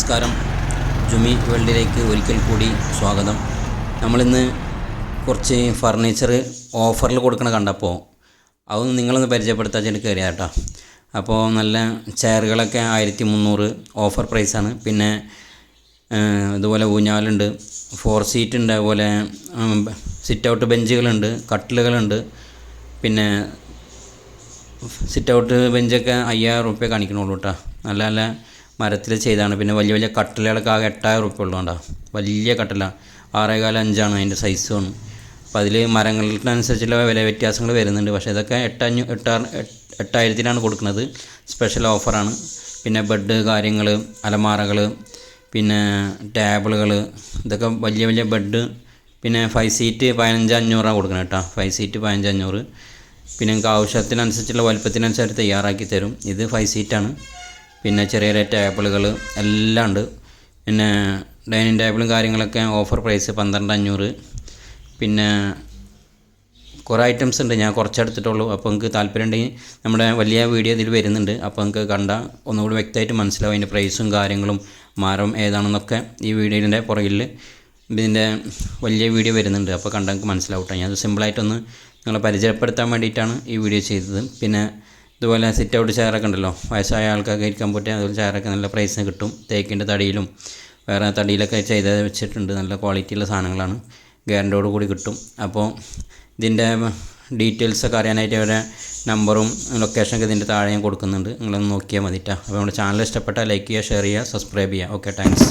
നമസ്കാരം. ജുമി വേൾഡിലേക്ക് ഒരിക്കൽ കൂടി സ്വാഗതം. നമ്മളിന്ന് കുറച്ച് ഫർണിച്ചർ ഓഫറിൽ കൊടുക്കണ കണ്ടപ്പോൾ അതൊന്ന് നിങ്ങളൊന്ന് പരിചയപ്പെടുത്താൻ എനിക്ക് കയറിയ കേട്ടോ അപ്പോൾ നല്ല ചെയറുകളൊക്കെ ആയിരത്തി മുന്നൂറ് ഓഫർ പ്രൈസാണ്. പിന്നെ ഇതുപോലെ ഊഞ്ഞാലുണ്ട് ഫോർ സീറ്റ് ഉണ്ട് അതുപോലെ സിറ്റ് ഔട്ട് ബെഞ്ചുകളുണ്ട് കട്ടിലുകളുണ്ട്. പിന്നെ സിറ്റ് ഔട്ട് ബെഞ്ചൊക്കെ അയ്യായിരം റുപ്യ കാണിക്കണുള്ളൂ കേട്ടോ നല്ല നല്ല മരത്തിൽ ചെയ്താണ്. പിന്നെ വലിയ വലിയ കട്ടിലുകളൊക്കെ ആകെ എട്ടായിരം റുപ്യ ഉള്ളതുകൊണ്ടാണ് വലിയ കട്ടില. ആറേകാല അഞ്ചാണ് അതിന്റെ സൈസ് വേണം അപ്പോൾ അതിൽ മരങ്ങൾക്കനുസരിച്ചുള്ള വില വ്യത്യാസങ്ങൾ വരുന്നുണ്ട്. പക്ഷേ ഇതൊക്കെ എട്ടഞ്ഞു എട്ടാ എട്ടായിരത്തിനാണ് കൊടുക്കുന്നത്. സ്പെഷ്യൽ ഓഫറാണ് പിന്നെ ബെഡ് കാര്യങ്ങൾ അലമാറകൾ പിന്നെ ടേബിളുകൾ ഇതൊക്കെ വലിയ വലിയ ബെഡ് പിന്നെ ഫൈവ് സീറ്റ് പതിനഞ്ച് അഞ്ഞൂറാണ് കൊടുക്കുന്നത് കേട്ടോ. ഫൈവ് സീറ്റ് പതിനഞ്ച് അഞ്ഞൂറ്. പിന്നെ നിങ്ങൾക്ക് ആവശ്യത്തിനനുസരിച്ചുള്ള വലുപ്പത്തിനനുസരിച്ച് തയ്യാറാക്കി തരും. ഇത് ഫൈവ് സീറ്റാണ് പിന്നെ ചെറിയ ചെറിയ ടേബിളുകൾ എല്ലാം ഉണ്ട്. പിന്നെ ഡൈനിങ് ടേബിളും കാര്യങ്ങളൊക്കെ ഓഫർ പ്രൈസ് പന്ത്രണ്ട് അഞ്ഞൂറ് പിന്നെ കുറേ ഐറ്റംസ് ഉണ്ട്. ഞാൻ കുറച്ചെടുത്തിട്ടുള്ളൂ. അപ്പോൾ നിങ്ങൾക്ക് താല്പര്യം ഉണ്ടെങ്കിൽ നമ്മുടെ വലിയ വീഡിയോ ഇതിൽ വരുന്നുണ്ട്. അപ്പോൾ നിങ്ങൾക്ക് കണ്ട ഒന്നുകൂടി വ്യക്തമായിട്ട് മനസ്സിലാവും അതിന്റെ പ്രൈസും കാര്യങ്ങളും മാറും ഏതാണെന്നൊക്കെ ഈ വീഡിയോന്റെ പുറകിൽ ഇതിന്റെ വലിയ വീഡിയോ വരുന്നുണ്ട്. അപ്പോൾ കണ്ടാൽ നിങ്ങൾക്ക് മനസ്സിലാവട്ടെ. ഞാൻ സിമ്പിളായിട്ടൊന്ന് നിങ്ങളെ പരിചയപ്പെടുത്താൻ വേണ്ടിയിട്ടാണ് ഈ വീഡിയോ ചെയ്തത്. പിന്നെ ഇതുപോലെ സിറ്റ് ഔട്ട് ചെയറൊക്കെ ഉണ്ടല്ലോ. വയസ്സായ ആൾക്കാർക്ക് ഇരിക്കാൻ പറ്റിയ അതുപോലെ ചെയറൊക്കെ നല്ല പ്രൈസിന് കിട്ടും. തേക്കിന്റെ തടിയിലും വേറെ തടിയിലൊക്കെ ചെയ്ത് വെച്ചിട്ടുണ്ട്. നല്ല ക്വാളിറ്റിയുള്ള സാധനങ്ങളാണ്. ഗ്യാരന്റോട് കൂടി കിട്ടും. അപ്പോൾ ഇതിന്റെ ഡീറ്റെയിൽസൊക്കെ അറിയാനായിട്ട് അവരെ നമ്പറും ലൊക്കേഷനൊക്കെ ഇതിന്റെ താഴെ ഞാൻ കൊടുക്കുന്നുണ്ട്. നിങ്ങളൊന്ന് നോക്കിയാൽ മതിട്ടാ. അപ്പോൾ നമ്മുടെ ചാനൽ ഇഷ്ടപ്പെട്ടാൽ ലൈക്ക് ചെയ്യുക ഷെയർ ചെയ്യുക സബ്സ്ക്രൈബ് ചെയ്യുക. Okay thanks